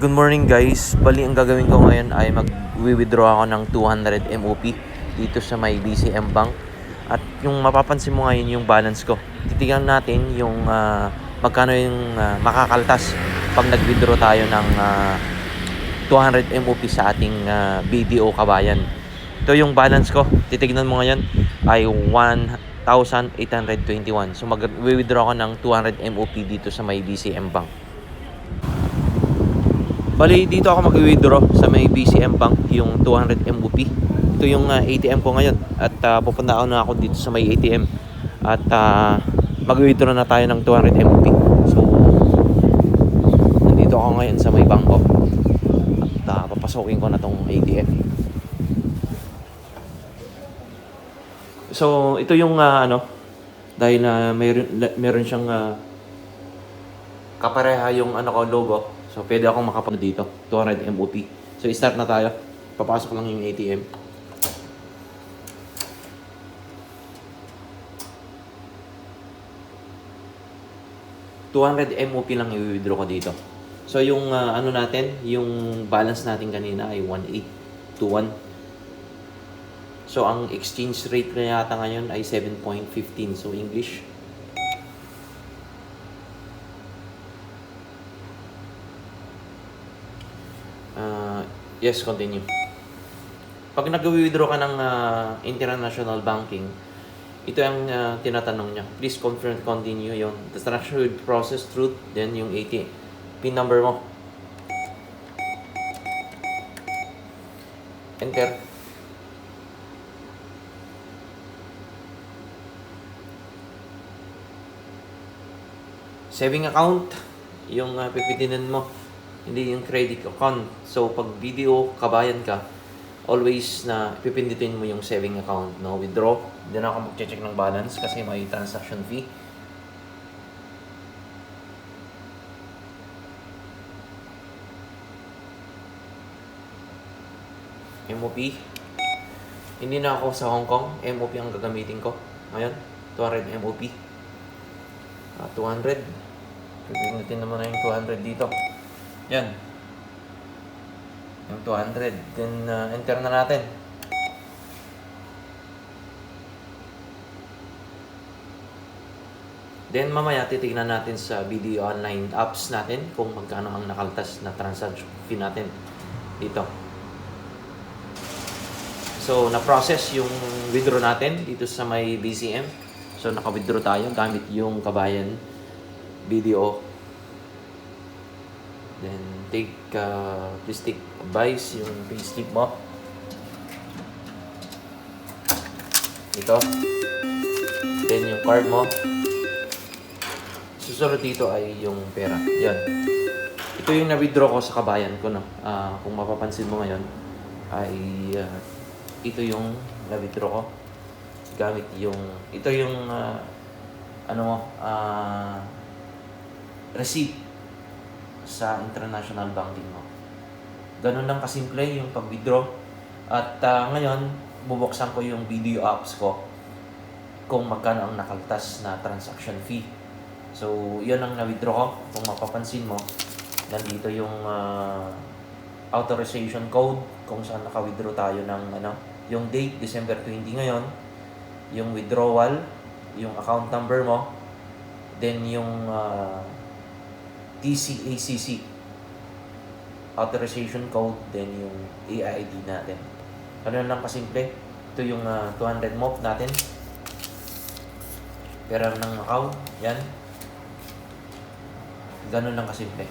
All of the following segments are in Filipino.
Good morning guys. Bali ang gagawin ko ngayon ay mag-withdraw ako ng 200 MOP dito sa may BCM Bank. At yung mapapansin mo ngayon yung balance ko. Titignan natin yung ah, magkano yung ah, makakaltas pag nag-withdraw tayo ng ah, 200 MOP sa ating ah, BDO Kabayan. Ito yung balance ko. Titignan mo ngayon ay 1,821. So mag-withdraw ko ng 200 MOP dito sa may BCM Bank. Bali, dito ako mag-withdraw sa may BCM Bank, yung 200 MOP. Ito yung ah, ATM ko ngayon. At ah, pupunta ako na ako dito sa may ATM. At uh, mag-withdraw na tayo ng 200 MOP. So, nandito ako ngayon sa may bangko. At ah, papasokin ko na tong ATM. So, ito yung ah, ano, dahil na mayroon, meron siyang ah, kapareha yung ano ko logo. So pwede akong makapag dito, 200 MOP. So i-start na tayo. Papasok lang yung ATM. $200 MOP lang i-withdraw ko dito. So yung ah, ano natin, yung balance natin kanina ay 1821. So ang exchange rate na yata ngayon ay 7.15. So English yes, continue. Pag nag-withdraw ka ng ah, international banking, ito ang ah, tinatanong niya. Please confirm continue yon. The will process through then yung ATM. PIN number mo. Enter. Saving account, yung uh, pipitinan mo hindi yung credit account. So, pag video kabayan ka, always na pipindutin mo yung saving account, no? Withdraw. Hindi na ako mag-check ng balance kasi may transaction fee. MOP. Hindi na ako sa Hong Kong. MOP ang gagamitin ko. Ngayon, 200 MOP. Ah, 200. Pipindutin naman na yung 200 dito. Yan. Yung 200. Then, uh, enter na natin. Then, mamaya titignan natin sa video online apps natin kung magkano ang nakaltas na transaction fee natin dito. So, na-process yung withdraw natin dito sa may BCM. So, naka-withdraw tayo gamit yung kabayan video Then take, uh, please take advice yung payslip mo. Ito. Then yung card mo. Susunod dito ay yung pera. Yan. Ito yung na-withdraw ko sa kabayan ko, no? Ah, kung mapapansin mo ngayon, ay ah, ito yung na-withdraw ko. Gamit yung, ito yung, ah, ano mo, ah, receipt sa international banking mo. Ganun lang kasimple yung pag-withdraw. At ah, ngayon, bubuksan ko yung video apps ko kung magkano ang nakaltas na transaction fee. So, yun ang na-withdraw ko. Kung mapapansin mo, nandito yung ah, authorization code kung saan naka-withdraw tayo ng ano, yung date, December 20 ngayon, yung withdrawal, yung account number mo, then yung ah, TCACC authorization code then yung AID natin. Ano lang kasimple. Ito yung ah, 200 MOP natin. Pera ng account. Yan. Ganun lang kasimple.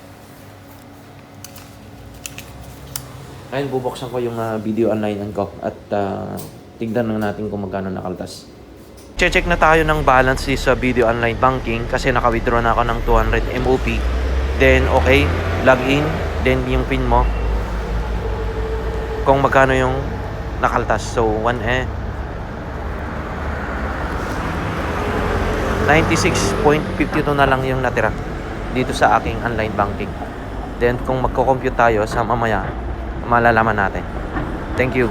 Ngayon, bubuksan ko yung ah, video online ko at uh, tignan lang natin kung magkano nakaltas. Check na tayo ng balance sa video online banking kasi naka-withdraw na ako ng 200 MOP. Then, okay, log in. Then, yung pin mo. Kung magkano yung nakaltas. So, 1 eh. 96.52 na lang yung natira dito sa aking online banking. Then, kung magko-compute tayo sa mamaya, malalaman natin. Thank you.